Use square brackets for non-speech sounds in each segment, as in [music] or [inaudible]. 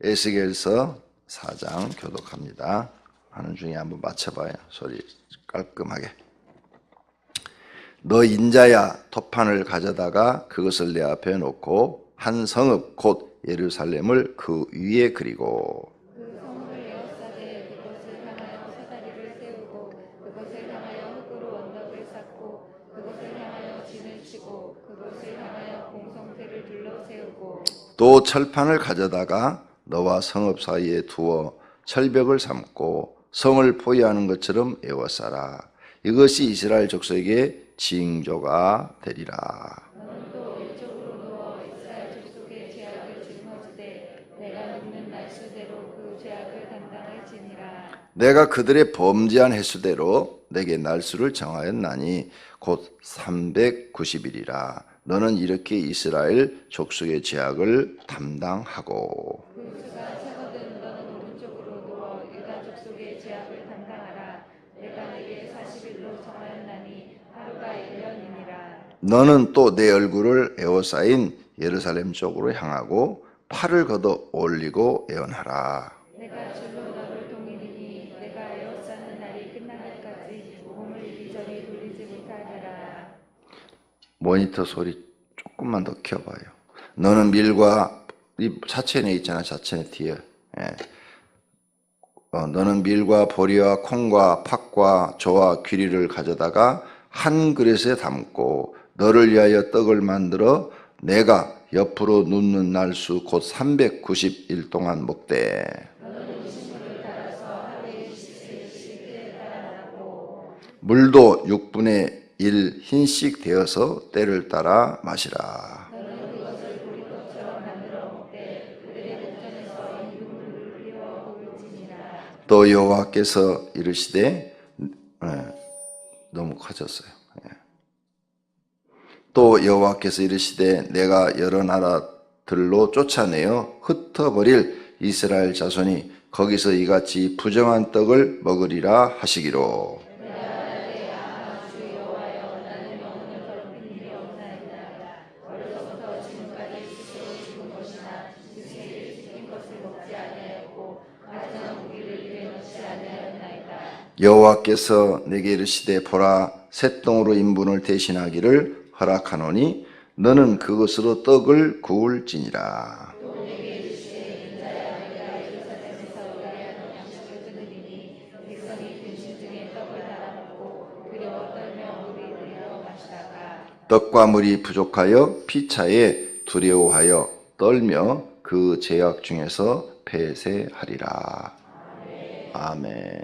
에스겔서 4장 교독합니다. 하는 중에 한번 맞춰봐요. 소리 깔끔하게. 너 인자야 토판을 가져다가 그것을 내 앞에 놓고 한 성읍 곧 예루살렘을 그 위에 그리고 또 철판을 가져다가 너와 성읍 사이에 두어 철벽을 삼고 성을 포위하는 것처럼 에워싸라. 이것이 이스라엘 족속에게 징조가 되리라. 내가 그들의 범죄한 횟수대로 내게 날수를 정하였나니 곧 390일이라. 너는 이렇게 이스라엘 족속의 죄악을 담당하고 그 수가 차거든 너는 오른쪽으로 누워 유다 족속의 죄악을 담당하라 내가 내게 40일로 정하였나니 하루가 1년이니라 너는 또 내 얼굴을 에워싸인 예루살렘 쪽으로 향하고 팔을 걷어 올리고 애원하라. 내가 줄로 너를 동이리니 내가 에워싸는 날이 끝나기까지 몸을 이리저리 돌리지 못하리라 모니터 소리 조금만 더 켜봐요. 너는 밀과 이 사천에 있잖아, 사천에 뒤에. 예. 어, 너는 밀과 보리와 콩과 팥과 조와 귀리를 가져다가 한 그릇에 담고 너를 위하여 떡을 만들어 내가 옆으로 눕는 날 수 곧 390일 동안 먹되 물도 6분의 1 흰씩 되어서 때를 따라 마시라. 또 여호와께서 이르시되 예, 너무 커졌어요. 예. 또 여호와께서 이르시되 내가 여러 나라들로 쫓아내어 흩어버릴 이스라엘 자손이 거기서 이같이 부정한 떡을 먹으리라 하시기로 여호와께서 내게 이르시되 보라 새똥으로 인분을 대신하기를 허락하노니 너는 그것으로 떡을 구울지니라. 떡과 물이 부족하여 피차에 두려워하여 떨며 그 죄악 중에서 폐쇄하리라. 아멘.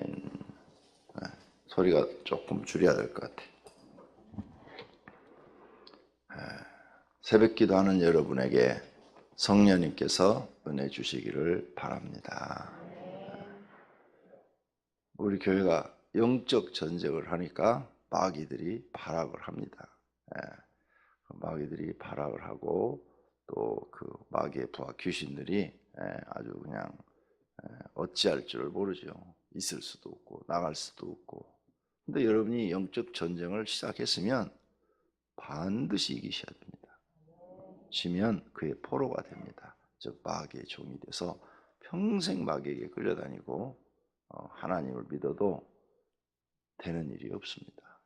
네, 소리가 조금 줄여야 될 것 같아. 네, 새벽 기도하는 여러분에게 성령님께서 은혜 주시기를 바랍니다. 네, 우리 교회가 영적 전쟁을 하니까 마귀들이 발악을 합니다. 예, 그 마귀들이 발악을 하고 또 그 마귀의 부하 귀신들이 예, 아주 그냥 예, 어찌할 줄을 모르죠. 있을 수도 없고 나갈 수도 없고. 근데 여러분이 영적 전쟁을 시작했으면 반드시 이기셔야 됩니다. 지면 그의 포로가 됩니다. 즉 마귀의 종이 돼서 평생 마귀에게 끌려다니고 어, 하나님을 믿어도 되는 일이 없습니다.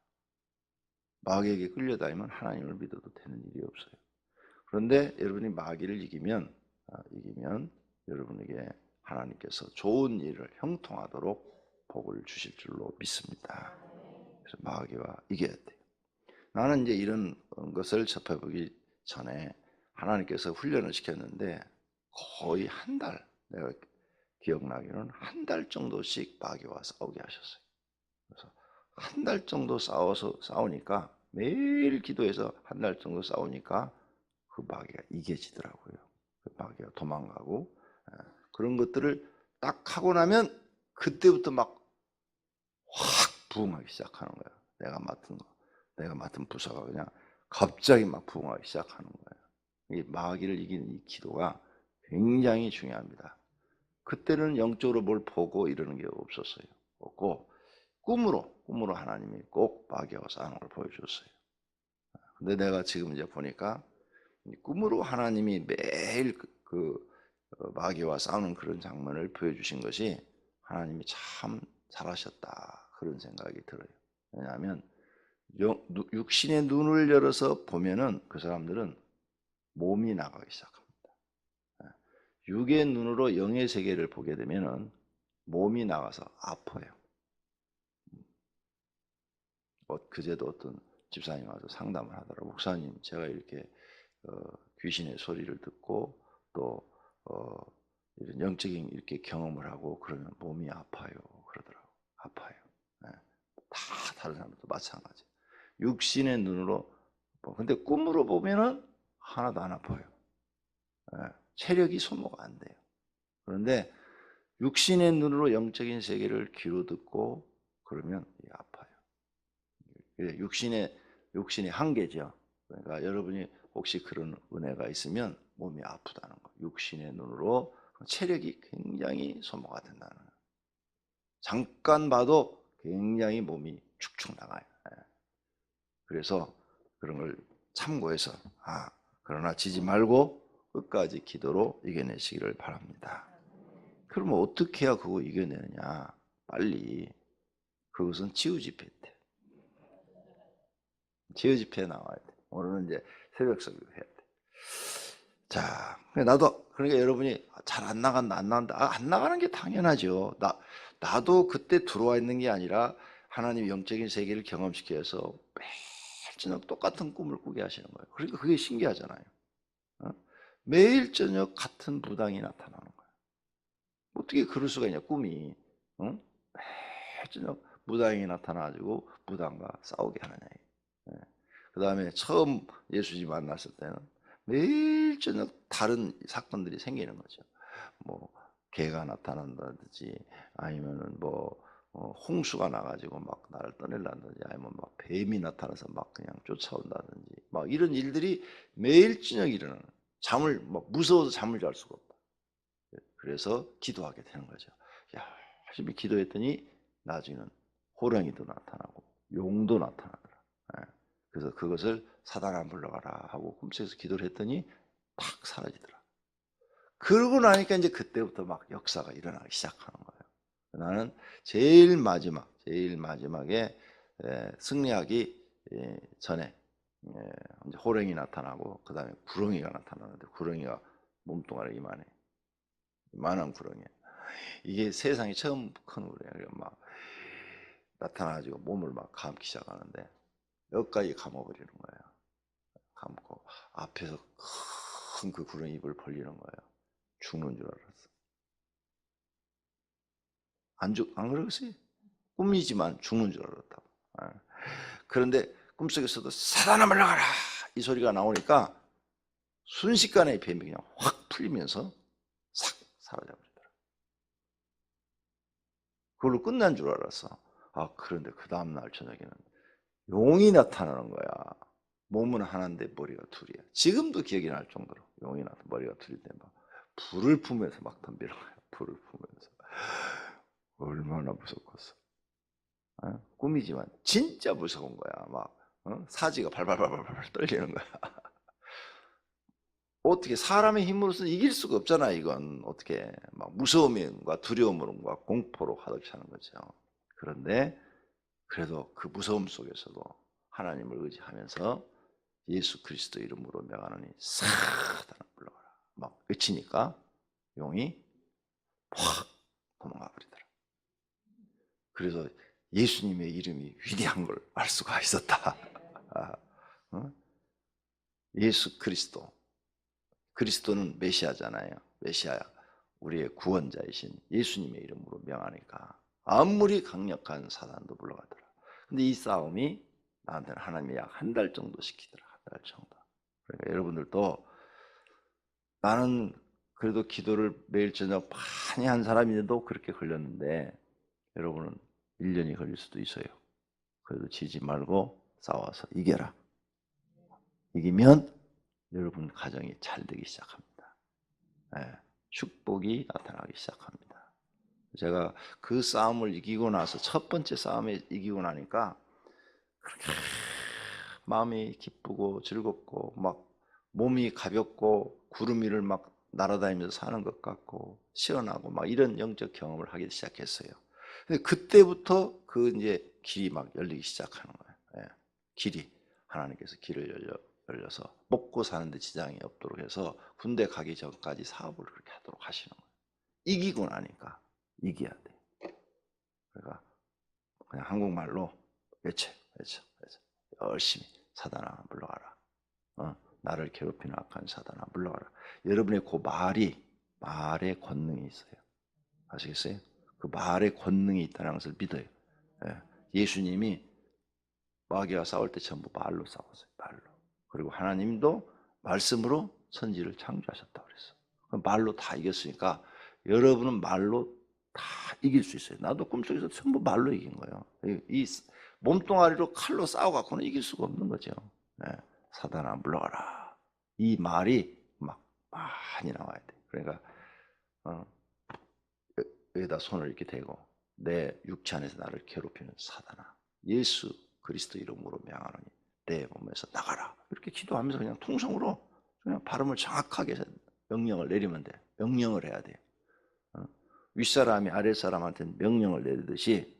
마귀에게 끌려다니면 하나님을 믿어도 되는 일이 없어요. 그런데 여러분이 마귀를 이기면 아, 이기면 여러분에게 하나님께서 좋은 일을 형통하도록 복을 주실 줄로 믿습니다. 그래서 마귀와 이겨야 돼요. 나는 이제 이런 것을 접해보기 전에 하나님께서 훈련을 시켰는데 거의 한 달, 내가 기억나기로는 한 달 정도씩 마귀와 싸우게 하셨어요. 그래서 한 달 정도 싸워서 싸우니까 매일 기도해서 한 달 정도 싸우니까 그 마귀가 이겨지더라고요. 그 마귀가 도망가고 예, 그런 것들을 딱 하고 나면 그때부터 막 확 부흥하기 시작하는 거예요. 내가 맡은 거, 내가 맡은 부서가 그냥 갑자기 막 부흥하기 시작하는 거예요. 이 마귀를 이기는 이 기도가 굉장히 중요합니다. 그때는 영적으로 뭘 보고 이러는 게 없었어요. 없고 꿈으로 꿈으로 하나님이 꼭 마귀와 싸우는 걸 보여줬어요. 근데 내가 지금 이제 보니까 이 꿈으로 하나님이 매일 그, 그 어, 마귀와 싸우는 그런 장면을 보여주신 것이 하나님이 참 잘하셨다 그런 생각이 들어요. 왜냐하면 육신의 눈을 열어서 보면은 그 사람들은 몸이 나가기 시작합니다. 예. 육의 눈으로 영의 세계를 보게 되면은 몸이 나가서 아파요. 어, 그제도 어떤 집사님 와서 상담을 하더라. 목사님, 제가 이렇게 어, 귀신의 소리를 듣고 또 어, 이런 영적인 이렇게 경험을 하고 그러면 몸이 아파요. 그러더라고. 아파요. 예. 다 다른 사람들도 마찬가지. 육신의 눈으로 뭐, 근데 꿈으로 보면은 하나도 안 아파요. 예. 체력이 소모가 안 돼요. 그런데 육신의 눈으로 영적인 세계를 귀로 듣고 그러면 아파요. 이게 육신의 육신의 한계죠. 그러니까 여러분이 혹시 그런 은혜가 있으면 몸이 아프다는 거. 육신의 눈으로 체력이 굉장히 소모가 된다는 거. 잠깐 봐도 굉장히 몸이 축축 나가요. 예. 그래서 그런 걸 참고해서 아 그러나 지지 말고 끝까지 기도로 이겨내시기를 바랍니다. 그러면 어떻게 해야 그거 이겨내느냐? 빨리 그것은 치유 집회 때 치유 집회 나와야 돼. 오늘은 이제 새벽 설교 해야 돼. 자, 나도 그러니까 여러분이 잘 안 나간다 안 나간다 아, 안 나가는 게 당연하죠. 나 나도 그때 들어와 있는 게 아니라 하나님 영적인 세계를 경험시켜서 저녁 똑같은 꿈을 꾸게 하시는 거예요. 그러니까 그게 신기하잖아요. 어? 매일 저녁 같은 무당이 나타나는 거예요. 어떻게 그럴 수가 있냐 꿈이 응? 매일 저녁 무당이 나타나가지고 무당과 싸우게 하느냐. 그 다음에 처음 예수님 만났을 때는 매일 저녁 다른 사건들이 생기는 거죠. 뭐 개가 나타난다든지 아니면은 뭐 어, 홍수가 나가지고 막 나를 떠내려든지 아니면 막 뱀이 나타나서 막 그냥 쫓아온다든지 막 이런 일들이 매일 저녁 일어나는. 잠을 막 무서워서 잠을 잘 수가 없다. 그래서 기도하게 되는 거죠. 열심히 기도했더니 나중에는 호랑이도 나타나고 용도 나타나더라. 예. 그래서 그것을 사단아 물러가라 하고 꿈속에서 기도를 했더니 탁 사라지더라. 그러고 나니까 이제 그때부터 막 역사가 일어나기 시작하는 거예요. 나는 제일 마지막, 제일 마지막에 에, 승리하기 에, 전에 호랭이 나타나고 그 다음에 구렁이가 나타나는데 구렁이가 몸뚱아리 이만해. 이만한 구렁이. 이게 세상에 처음 큰 구렁이야. 막 나타나가지고 몸을 막 감기 시작하는데 여기까지 감아버리는 거예요. 감고 앞에서 큰 그 구렁이 입을 벌리는 거예요. 죽는 줄 알았어. 안 죽, 안 그러겠어요? 꿈이지만 죽는 줄 알았다. 예. 그런데 꿈속에서도 사단아 물러가라! 이 소리가 나오니까 순식간에 뱀이 그냥 확 풀리면서 싹 사라져버리더라. 그걸로 끝난 줄 알았어. 아, 그런데 그 다음날 저녁에는 용이 나타나는 거야. 몸은 하나인데 머리가 둘이야. 지금도 기억이 날 정도로 용이 나타 머리가 둘일 때막 불을 품면서 막 덤비는 거야. 불을 품면서 얼마나 무섭겠어. 어? 꿈이지만 진짜 무서운 거야. 막 어? 사지가 발발발발발 떨리는 거야. [laughs] 어떻게 사람의 힘으로서 이길 수가 없잖아. 이건 어떻게 막 무서움과 두려움과 공포로 가득 차는 거죠. 그런데 그래도 그 무서움 속에서도 하나님을 의지하면서 예수 그리스도 이름으로 명하노니 사단아 물러가라. 막 외치니까 용이 확 도망가 버리더라. 그래서 예수님의 이름이 위대한 걸 알 수가 있었다. 아, [laughs] 어? 예수 그리스도. 그리스도는 메시아잖아요. 메시아 우리의 구원자이신 예수님의 이름으로 명하니까 아무리 강력한 사단도 물러가더라. 근데 이 싸움이 나한테는 하나님이 약 한 달 정도 시키더라. 한 달 정도. 그러니까 여러분들도 나는 그래도 기도를 매일 저녁 많이 한 사람인데도 그렇게 걸렸는데 여러분은 1년이 걸릴 수도 있어요. 그래도 지지 말고 싸워서 이겨라. 이기면 여러분 가정이 잘 되기 시작합니다. 예, 축복이 나타나기 시작합니다. 제가 그 싸움을 이기고 나서 첫 번째 싸움에 이기고 나니까 그렇게 마음이 기쁘고 즐겁고 막 몸이 가볍고 구름 위를 막 날아다니면서 사는 것 같고 시원하고 막 이런 영적 경험을 하기 시작했어요. 근데 그때부터 그 이제 길이 막 열리기 시작하는 거예요. 예. 길이 하나님께서 길을 열려 열려서 먹고 사는데 지장이 없도록 해서 군대 가기 전까지 사업을 그렇게 하도록 하시는 거예요. 이기고 나니까 이겨야 돼. 그러니까 그냥 한국말로 외쳐, 외쳐, 외쳐. 열심히 사단아 물러가라. 어? 나를 괴롭히는 악한 사단아 물러가라. 여러분의 그 말이 말의 권능이 있어요. 아시겠어요? 그 말의 권능이 있다는 것을 믿어요. 예. 예수님이 마귀와 싸울 때 전부 말로 싸웠어요. 말로. 그리고 하나님도 말씀으로 선지를 창조하셨다 그랬어. 그 말로 다 이겼으니까 여러분은 말로 다 이길 수 있어요. 나도 꿈속에서 전부 말로 이긴 거예요. 이- 이 몸뚱아리로 칼로 싸워갖고는 이길 수가 없는 거죠. 예. 사단아 물러가라. 이 말이 막 많이 나와야 돼. 그러니까 어, 여- 여기다 손을 이렇게 대고 내 육체 안에서 나를 괴롭히는 사단아 예수 그리스도 이름으로 명하노니 내 몸에서 나가라. 이렇게 기도하면서 그냥 통성으로 그냥 발음을 정확하게 해서 명령을 내리면 돼. 명령을 해야 돼. 어? 윗사람이 아랫사람한테 명령을 내리듯이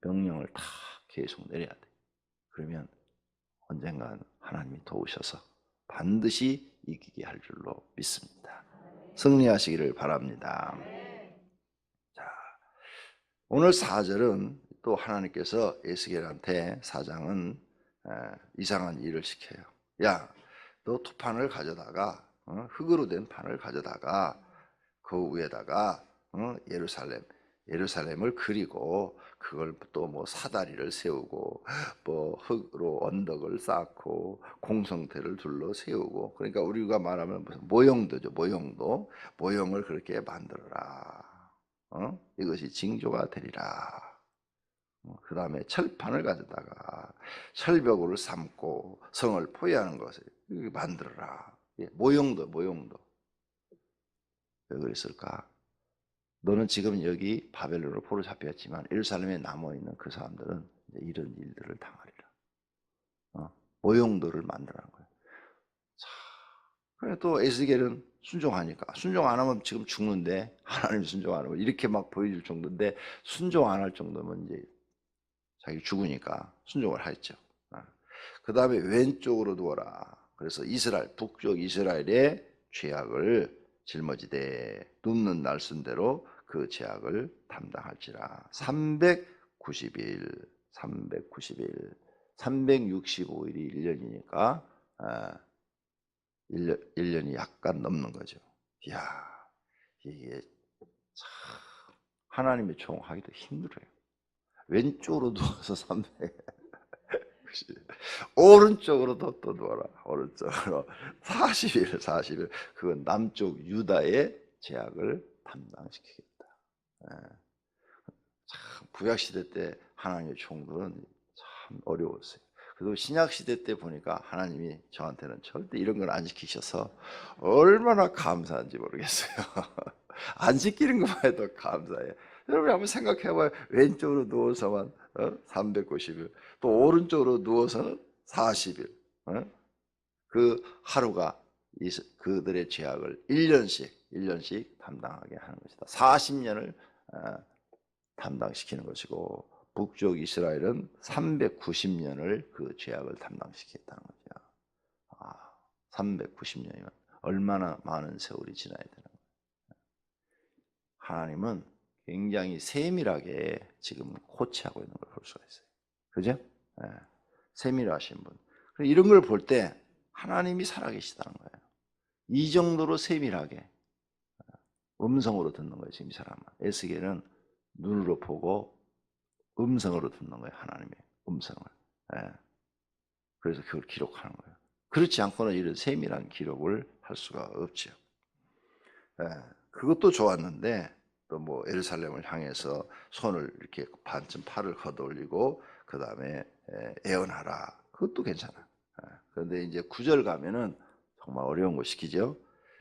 명령을 다 계속 내려야 돼. 그러면 언젠간 하나님이 도우셔서 반드시 이기게 할 줄로 믿습니다. 승리하시기를 바랍니다. 자, 오늘 4절은 또 하나님께서 에스겔한테 사장은 에, 이상한 일을 시켜요. 야, 너 투판을 가져다가 어, 흙으로 된 판을 가져다가 그 위에다가 어, 예루살렘 예루살렘을 그리고 그걸 또 뭐 사다리를 세우고 뭐 흙으로 언덕을 쌓고 공성태를 둘러 세우고. 그러니까 우리가 말하면 무슨 모형도죠 모형도. 모형을 그렇게 만들어라 어? 이것이 징조가 되리라 그 다음에 철판을 가져다가 철벽으로 삼고 성을 포위하는 것을 만들어라 예, 모형도 모형도 왜 그랬을까? 너는 지금 여기 바벨론으로 포로 잡혔지만 예루살렘에 남아 있는 그 사람들은 이런 일들을 당하리라. 어, 모형도를 만들라는 그래 또 에스겔은 순종하니까. 순종 안 하면 지금 죽는데? 하나님 순종 안 하고 이렇게 막 보여줄 정도인데 순종 안 할 정도면 이제 자기 죽으니까 순종을 했죠. 그 다음에 왼쪽으로 두어라. 그래서 이스라엘 북쪽 이스라엘의 죄악을 짊어지되 눕는 날순대로 그 죄악을 담당할지라. 390일 390일. 365일이 1년이니까 아, 1년, 1년이 약간 넘는 거죠. 이야 이게 참 하나님의 종하기도 힘들어요. 왼쪽으로 누워서 300 오른쪽으로도 또 누워라. 오른쪽으로 40일, 40일. 그건 남쪽 유다의 제약을 담당시키겠다. 예. 참 구약 시대 때 하나님의 종들은 참 어려웠어요. 그리고 신약 시대 때 보니까 하나님이 저한테는 절대 이런 걸안 시키셔서 얼마나 감사한지 모르겠어요. [laughs] 안 시키는 것만 해도 감사해요. 여러분 한번 생각해봐요. 왼쪽으로 누워서만 어? 390일, 또 오른쪽으로 누워서는 40일. 어? 그 하루가 이- 그들의 죄악을 1년씩, 1년씩 담당하게 하는 것이다. 40년을 어, 담당시키는 것이고 북쪽 이스라엘은 390년을 그 죄악을 담당시키겠다는 거죠. 아, 390년이면 얼마나 많은 세월이 지나야 되는 거예요. 하나님은 굉장히 세밀하게 지금 코치하고 있는 걸 볼 수가 있어요. 그죠? 예, 세밀하신 분. 이런 걸 볼 때 하나님이 살아계시다는 거예요. 이 정도로 세밀하게 음성으로 듣는 거예요. 지금 이 사람은. 에스겔은 눈으로 보고 음성으로 듣는 거예요. 하나님의 음성을. 예. 그래서 그걸 기록하는 거예요. 그렇지 않고는 이런 세밀한 기록을 할 수가 없죠. 예. 그것도 좋았는데 또뭐 예루살렘을 향해서 손을 이렇게 반쯤 팔을 걷어올리고 그 다음에 애언하라. 그것도 괜찮아. 예. 그런데 이제 구절 가면은 정말 어려운 거 시키죠.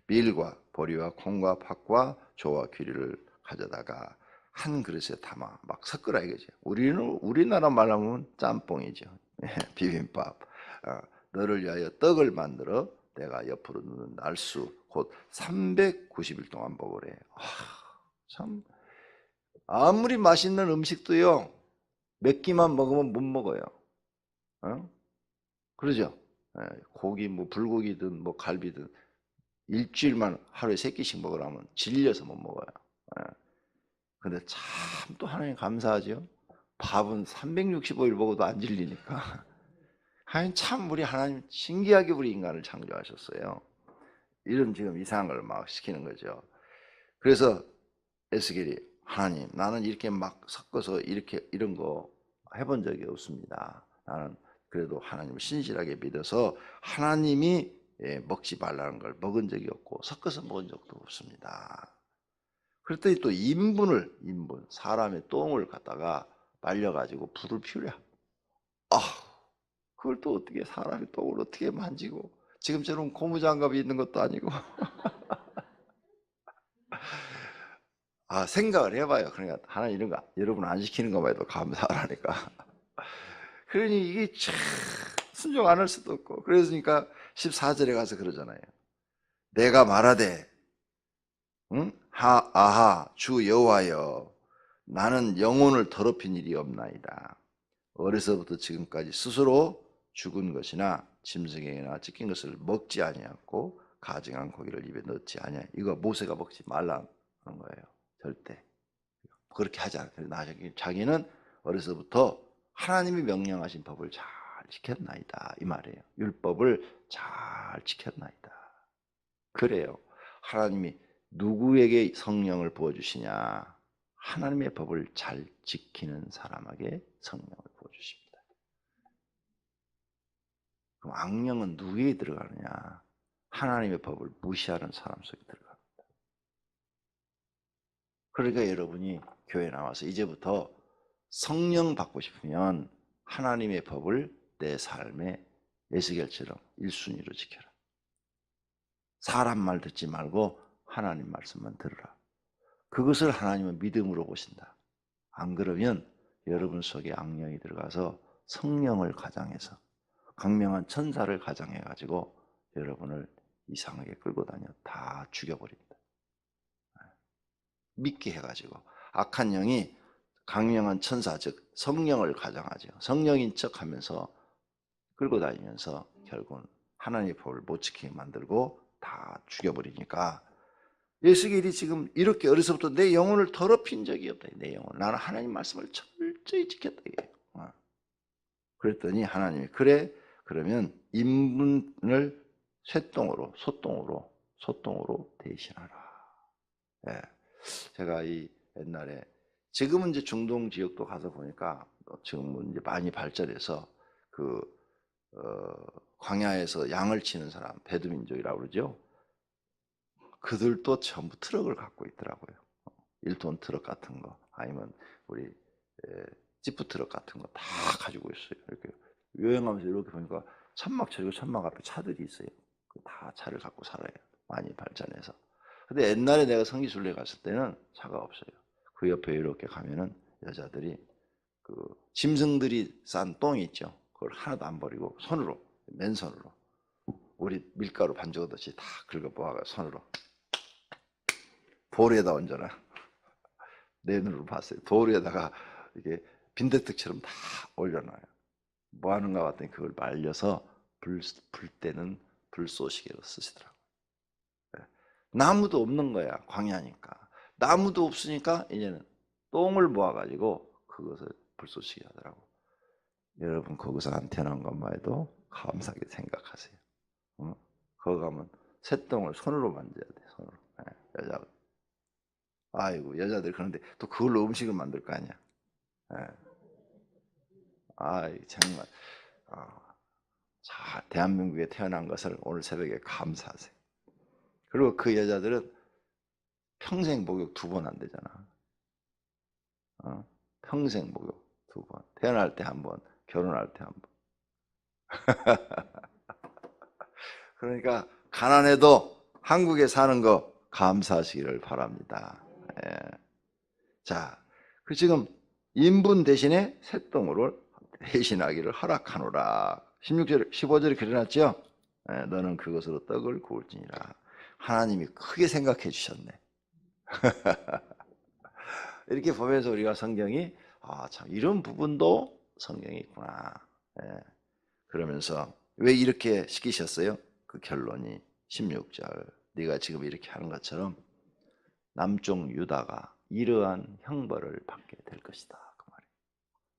밀과 보리와 콩과 팥과 조와 귀리를 가져다가 한 그릇에 담아 막 섞으라 이거죠. 우리는 우리나라 말하면 짬뽕이죠. [laughs] 예, 비빔밥. 어, 너를 위하여 떡을 만들어 내가 옆으로 누는 날수 곧 390일 동안 먹으래. 아, 참 아무리 맛있는 음식도요 몇 끼만 먹으면 못 먹어요. 어? 그러죠? 예, 고기 뭐 불고기든 뭐 갈비든 일주일만 하루에 세 끼씩 먹으라면 질려서 못 먹어요. 예. 근데 참 또 하나님 감사하죠. 밥은 365일 먹어도 안 질리니까. [laughs] 하나님 참 우리 하나님 신기하게 우리 인간을 창조하셨어요. 이런 지금 이상한 걸 막 시키는 거죠. 그래서 에스겔이 하나님 나는 이렇게 막 섞어서 이렇게 이런 거 해본 적이 없습니다. 나는 그래도 하나님을 신실하게 믿어서 하나님이 예, 먹지 말라는 걸 먹은 적이 없고 섞어서 먹은 적도 없습니다. 그랬더니 또 인분을 인분 사람의 똥을 갖다가 말려가지고 불을 피우려. 아, 그걸 또 어떻게 사람의 똥을 어떻게 만지고 지금처럼 고무장갑이 있는 것도 아니고. [laughs] 아 생각을 해봐요. 그러니까 하나 이런 거 여러분 안 시키는 것만 해도 감사하라니까. [laughs] 그러니 이게 참 순종 안 할 수도 없고 그러니까 14절에 가서 그러잖아요. 내가 말하되 응? 하 아하 주 여호와여 나는 영혼을 더럽힌 일이 없나이다. 어려서부터 지금까지 스스로 죽은 것이나 짐승에나 찢긴 것을 먹지 아니하고 가증한 고기를 입에 넣지 아니하. 이거 모세가 먹지 말라는 거예요. 절대 그렇게 하지 않아요. 나 자기는 어려서부터 하나님이 명령하신 법을 잘 지켰나이다 이 말이에요. 율법을 잘 지켰나이다. 그래요. 하나님이 누구에게 성령을 부어주시냐? 하나님의 법을 잘 지키는 사람에게 성령을 부어주십니다. 그럼 악령은 누구에게 들어가느냐? 하나님의 법을 무시하는 사람 속에 들어갑니다. 그러니까 여러분이 교회 나와서 이제부터 성령 받고 싶으면 하나님의 법을 내 삶에 에스겔처럼 일순위로 지켜라. 사람 말 듣지 말고 하나님 말씀만 들으라. 그것을 하나님은 믿음으로 보신다. 안 그러면 여러분 속에 악령이 들어가서 성령을 가장해서 강명한 천사를 가장해 가지고 여러분을 이상하게 끌고 다녀 다 죽여버립니다. 믿게 해가지고 악한 영이 강명한 천사 즉 성령을 가장하죠. 성령인 척하면서 끌고 다니면서 결국은 하나님의 법을 못 지키게 만들고 다 죽여버리니까 예수길이 지금 이렇게 어려서부터 내 영혼을 더럽힌 적이 없다. 내 영혼. 나는 하나님 말씀을 철저히 지켰다. 어. 그랬더니 하나님이 그래 그러면 인분을 쇠똥으로 소똥으로 소똥으로 대신하라. 예. 제가 이 옛날에 지금은 이제 중동 지역도 가서 보니까 지금은 이제 많이 발전해서 그 어, 광야에서 양을 치는 사람 베두민족이라고 그러죠. 그들도 전부 트럭을 갖고 있더라고요. 1톤 트럭 같은 거 아니면 우리 에, 지프 트럭 같은 거 다 가지고 있어요. 이렇게 여행하면서 이렇게 보니까 천막 저리고 천막 앞에 차들이 있어요. 그다 차를 갖고 살아요. 많이 발전해서. 근데 옛날에 내가 성기순례 갔을 때는 차가 없어요. 그 옆에 이렇게 가면은 여자들이 그 짐승들이 싼 똥이 있죠. 그걸 하나도 안 버리고 손으로 맨손으로 우리 밀가루 반죽하듯이 다 긁어 모아가 손으로 돌에다 얹어놔. 내 눈으로 봤어요. 돌에다가 이게 빈대떡처럼 다 올려놔요. 뭐 하는가 봤더니 그걸 말려서 불, 불 때는 불쏘시개로 쓰시더라고요. 예. 나무도 없는 거야, 광야니까. 나무도 없으니까 이제는 똥을 모아가지고 그것을 불쏘시개 하더라고. 여러분, 거기서 안 태어난 것만 해도 감사하게 생각하세요. 어? 거기 가면 새똥을 손으로 만져야 돼, 손으로. 예, 여자. 아이고, 여자들 그런데 또 그걸로 음식을 만들 거 아니야. 예. 아이, 정말. 아, 자, 대한민국에 태어난 것을 오늘 새벽에 감사하세요. 그리고 그 여자들은 평생 목욕 두 번 안 되잖아. 어? 평생 목욕 두 번. 태어날 때 한 번, 결혼할 때 한 번. [laughs] 그러니까 가난해도 한국에 사는 거 감사하시기를 바랍니다. 예. 자, 그 지금 인분 대신에 새똥으로 대신하기를 허락하노라. 16절, 15절에 그려놨죠? 예, 너는 그것으로 떡을 구울지니라. 하나님이 크게 생각해 주셨네. [laughs] 이렇게 보면서 우리가 성경이 아, 참 이런 부분도 성경이 있구나. 예. 그러면서 왜 이렇게 시키셨어요? 그 결론이 16절. 네가 지금 이렇게 하는 것처럼 남쪽 유다가 이러한 형벌을 받게 될 것이다. 그 말이에요.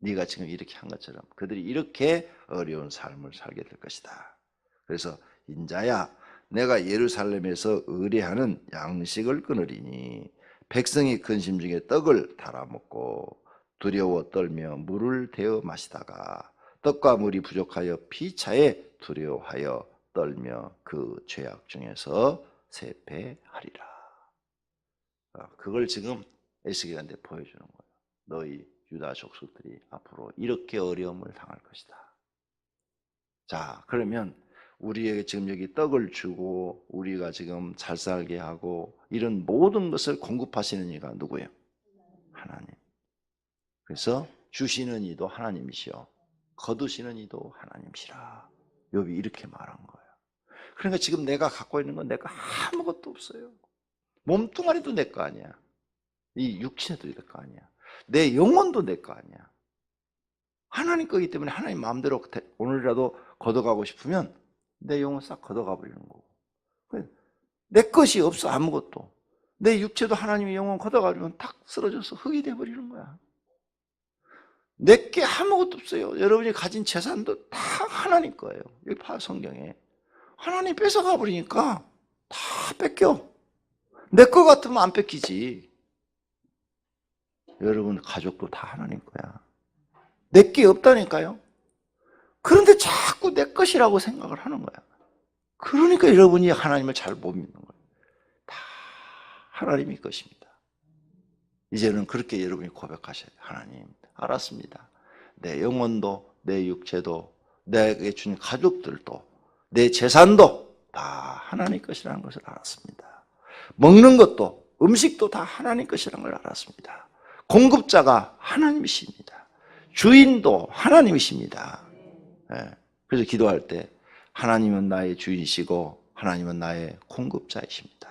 네가 지금 이렇게 한 것처럼 그들이 이렇게 어려운 삶을 살게 될 것이다. 그래서 인자야 내가 예루살렘에서 의뢰하는 양식을 끊으리니 백성이 근심 중에 떡을 달아 먹고 두려워 떨며 물을 데워 마시다가 떡과 물이 부족하여 피차에 두려워하여 떨며 그 죄악 중에서 세패하리라. 아, 그걸 지금 에스겔한테 보여주는 거예요. 너희 유다 족속들이 앞으로 이렇게 어려움을 당할 것이다. 자, 그러면 우리에게 지금 여기 떡을 주고 우리가 지금 잘 살게 하고 이런 모든 것을 공급하시는 이가 누구예요? 하나님. 그래서 주시는 이도 하나님이시요. 거두시는 이도 하나님이시라. 욥이 이렇게 말한 거예요. 그러니까 지금 내가 갖고 있는 건 내가 아무것도 없어요. 몸뚱아리도 내 거 아니야. 이 육체도 내 거 아니야. 내 영혼도 내 거 아니야. 하나님 거기 때문에 하나님 마음대로 대- 오늘이라도 걷어가고 싶으면 내 영혼 싹 걷어가 버리는 거고. 내 것이 없어 아무것도. 내 육체도 하나님의 영혼 걷어가면 탁 쓰러져서 흙이 돼 버리는 거야. 내게 아무것도 없어요. 여러분이 가진 재산도 다 하나님 거예요. 여기 봐 성경에. 하나님 뺏어가 버리니까 다 뺏겨. 내 거 같으면 안 뺏기지. 여러분 가족도 다 하나님 거야. 내 게 없다니까요. 그런데 자꾸 내 것이라고 생각을 하는 거야. 그러니까 여러분이 하나님을 잘 못 믿는 거예요. 다 하나님의 것입니다. 이제는 그렇게 여러분이 고백하셔야 돼요. 하나님, 알았습니다. 내 영혼도, 내 육체도, 내게 주신 가족들도, 내 재산도 다 하나님 것이라는 것을 알았습니다. 먹는 것도, 음식도 다 하나님 것이라는 걸 알았습니다. 공급자가 하나님이십니다. 주인도 하나님이십니다. 예. 그래서 기도할 때 하나님은 나의 주인이시고 하나님은 나의 공급자이십니다.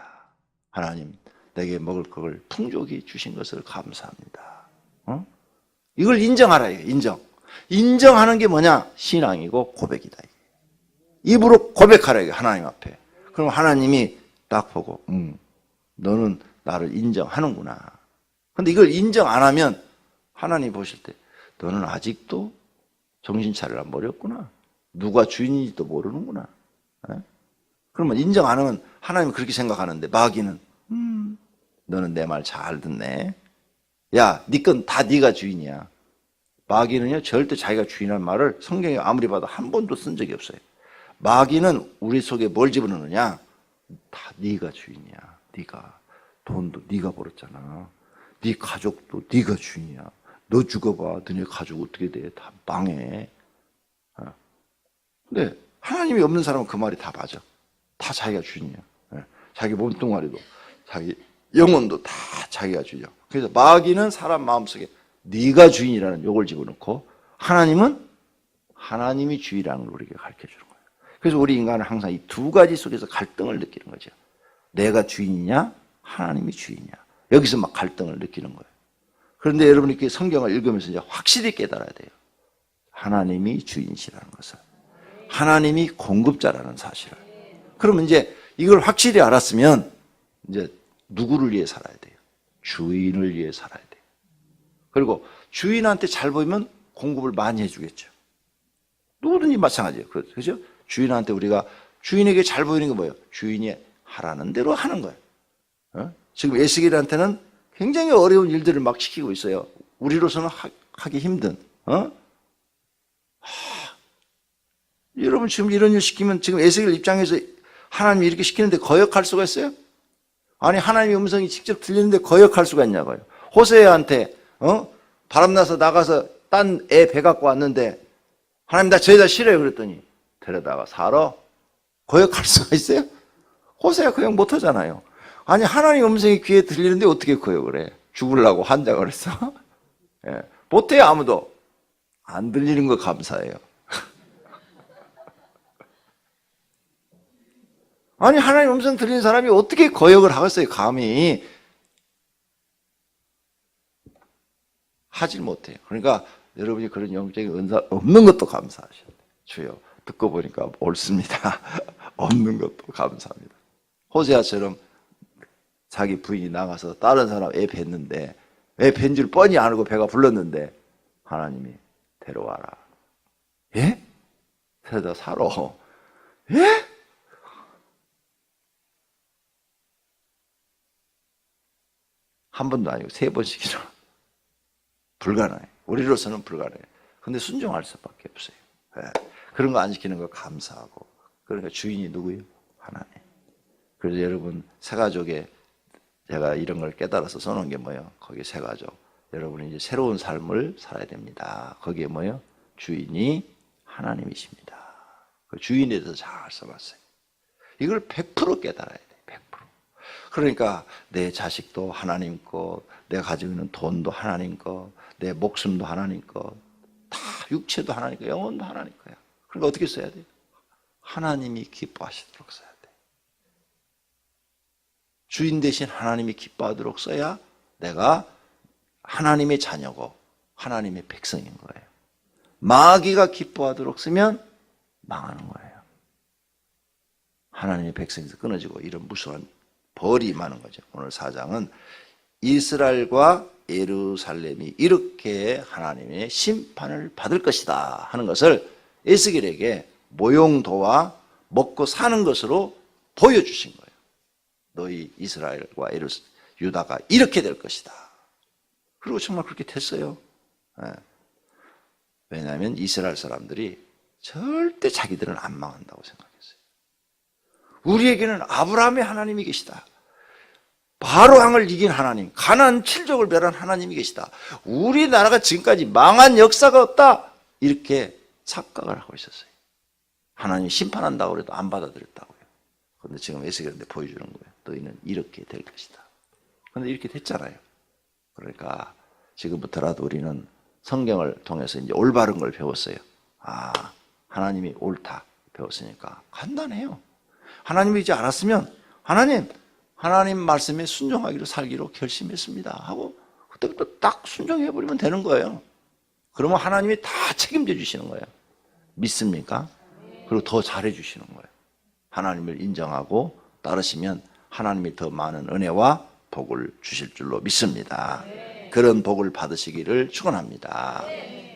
하나님 내게 먹을 것을 풍족히 주신 것을 감사합니다. 어? 이걸 인정하라 이게 인정. 인정하는 게 뭐냐? 신앙이고 고백이다. 입으로 고백하라 이게 하나님 앞에. 그럼 하나님이 딱 보고, 음, 너는 나를 인정하는구나. 근데 이걸 인정 안 하면 하나님 보실 때 너는 아직도 정신 차리라 모르겠구나. 누가 주인인지도 모르는구나. 예? 그러면 인정 안 하면 하나님 그렇게 생각하는데 마귀는 음, 너는 내 말 잘 듣네. 야, 네 건 다 네가 주인이야. 마귀는요 절대 자기가 주인한 말을 성경에 아무리 봐도 한 번도 쓴 적이 없어요. 마귀는 우리 속에 뭘 집어넣느냐? 다 네가 주인이야. 네가 돈도 네가 벌었잖아. 네 가족도 네가 주인이야. 너 죽어봐. 너네 가족 어떻게 돼? 다 망해. 어. 근데 하나님이 없는 사람은 그 말이 다 맞아. 다 자기가 주인이야. 예. 자기 몸뚱아리도, 자기 영혼도 다 자기가 주인이야. 그래서 마귀는 사람 마음속에 네가 주인이라는 욕을 집어넣고 하나님은 하나님이 주인이라는 걸 우리에게 가르쳐 주는 거예요. 그래서 우리 인간은 항상 이 두 가지 속에서 갈등을 느끼는 거죠. 내가 주인이냐, 하나님이 주인이냐. 여기서 막 갈등을 느끼는 거예요. 그런데 여러분이 그 성경을 읽으면서 이제 확실히 깨달아야 돼요. 하나님이 주인이시라는 것을. 하나님이 공급자라는 사실을. 그러면 이제 이걸 확실히 알았으면 이제 누구를 위해 살아야 돼요? 주인을 위해 살아야 돼요. 그리고 주인한테 잘 보이면 공급을 많이 해주겠죠. 누구든지 마찬가지예요. 그- 그죠? 주인한테 우리가 주인에게 잘 보이는 게 뭐예요? 주인이 하라는 대로 하는 거예요. 어? 지금 에스겔한테는 굉장히 어려운 일들을 막 시키고 있어요. 우리로서는 하, 하기 힘든. 어? 하, 여러분 지금 이런 일 시키면 지금 에스겔 입장에서 하나님이 이렇게 시키는데 거역할 수가 있어요? 아니 하나님의 음성이 직접 들리는데 거역할 수가 있냐고요. 호세한테 어? 바람나서 나가서 딴 애 배 갖고 왔는데 하나님 나 저희다 싫어요 그랬더니 데려다가 살아 거역할 수가 있어요? 호세가 거역 못 하잖아요. 아니 하나님 음성이 귀에 들리는데 어떻게 거역을 해? 죽으려고 한장을 했어? [laughs] 예. 못해요 아무도. 안 들리는 거 감사해요. [laughs] 아니 하나님 음성 들리는 사람이 어떻게 거역을 하겠어요? 감히 하질 못해요. 그러니까 여러분이 그런 영적인 은사 없는 것도 감사하셔야 돼요. 주여 듣고 보니까 옳습니다. [laughs] 없는 것도 감사합니다. 호세아처럼 자기 부인이 나가서 다른 사람 애 뵀는데 애 뵌 줄 뻔히 알고 배가 불렀는데 하나님이 데려와라. 예? 데려다 살아. 예? 한 번도 아니고 세 번씩이나. 불가능해. 우리로서는 불가능해. 근데 순종할 수밖에 없어요. 예. 그런 거 안 지키는 거 감사하고. 그러니까 주인이 누구예요? 하나님. 그래서 여러분, 새가족에 제가 이런 걸 깨달아서 써놓은 게 뭐예요? 거기 새가족. 여러분이 이제 새로운 삶을 살아야 됩니다. 거기에 뭐예요? 주인이 하나님이십니다. 그 주인에 대해서 잘 써봤어요. 이걸 100% 깨달아야 돼. 100%. 그러니까 내 자식도 하나님 거, 내가 가지고 있는 돈도 하나님 거, 내 목숨도 하나님 거, 다 육체도 하나님 거, 영혼도 하나님 거야. 그러니까 어떻게 써야 돼요? 하나님이 기뻐하시도록 써야 돼. 주인 대신 하나님이 기뻐하도록 써야 내가 하나님의 자녀고 하나님의 백성인 거예요. 마귀가 기뻐하도록 쓰면 망하는 거예요. 하나님의 백성에서 끊어지고 이런 무수한 벌이 많은 거죠. 오늘 사장은 이스라엘과 예루살렘이 이렇게 하나님의 심판을 받을 것이다 하는 것을 에스겔에게 모용도와 먹고 사는 것으로 보여주신 거예요. 너희 이스라엘과 유다가 이렇게 될 것이다. 그리고 정말 그렇게 됐어요. 예. 왜냐하면 이스라엘 사람들이 절대 자기들은 안 망한다고 생각했어요. 우리에게는 아브라함의 하나님이 계시다. 바로 왕을 이긴 하나님, 가난 칠족을 멸한 하나님이 계시다. 우리나라가 지금까지 망한 역사가 없다. 이렇게 착각을 하고 있었어요. 하나님 심판한다고 그래도 안 받아들였다고요. 그런데 지금 에스겔한테 보여주는 거예요. 너희는 이렇게 될 것이다. 그런데 이렇게 됐잖아요. 그러니까 지금부터라도 우리는 성경을 통해서 이제 올바른 걸 배웠어요. 아, 하나님이 옳다 배웠으니까 간단해요. 하나님이 이제 알았으면 하나님, 하나님 말씀에 순종하기로 살기로 결심했습니다. 하고 그때부터 딱 순종해 버리면 되는 거예요. 그러면 하나님이 다 책임져 주시는 거예요. 믿습니까? 그리고 더 잘해 주시는 거예요. 하나님을 인정하고 따르시면 하나님이 더 많은 은혜와 복을 주실 줄로 믿습니다. 그런 복을 받으시기를 축원합니다.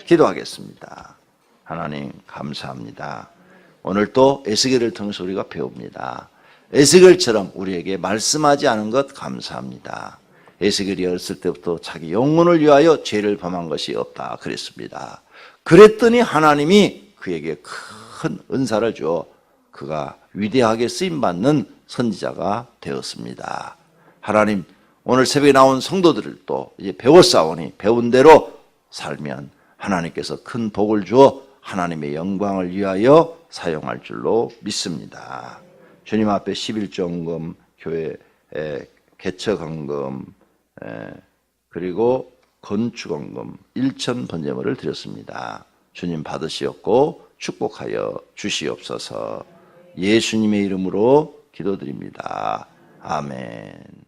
기도하겠습니다. 하나님 감사합니다. 오늘 또 에스겔을 통해서 우리가 배웁니다. 에스겔처럼 우리에게 말씀하지 않은 것 감사합니다. 에스겔이 어렸을 때부터 자기 영혼을 위하여 죄를 범한 것이 없다 그랬습니다. 그랬더니 하나님이 그에게 큰 은사를 주어 그가 위대하게 쓰임 받는 선지자가 되었습니다. 하나님 오늘 새벽에 나온 성도들을 또 이제 배웠사오니 배운 대로 살면 하나님께서 큰 복을 주어 하나님의 영광을 위하여 사용할 줄로 믿습니다. 주님 앞에 11조금 교회 개척헌금 그리고 건축헌금 1천 번제물을 드렸습니다. 주님 받으시었고 축복하여 주시옵소서 예수님의 이름으로 기도드립니다. 아멘.